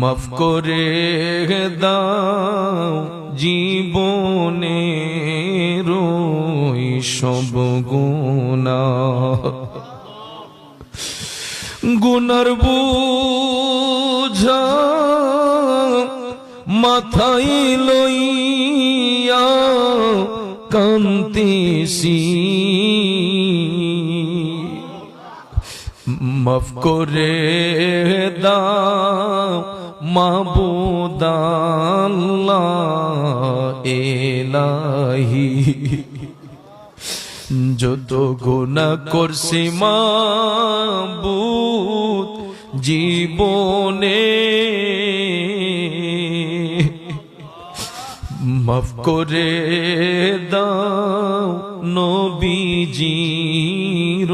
মাফ করে দাও জীবনে রই সব গুণা। গুনার বুঝা মাথায় লইয়া কান্তিসি। মাফ মাবুদাল্লাহ এলাহি। যত গুণা করছি মাবুদ জীবনে। মাফ করে দাও নবীজির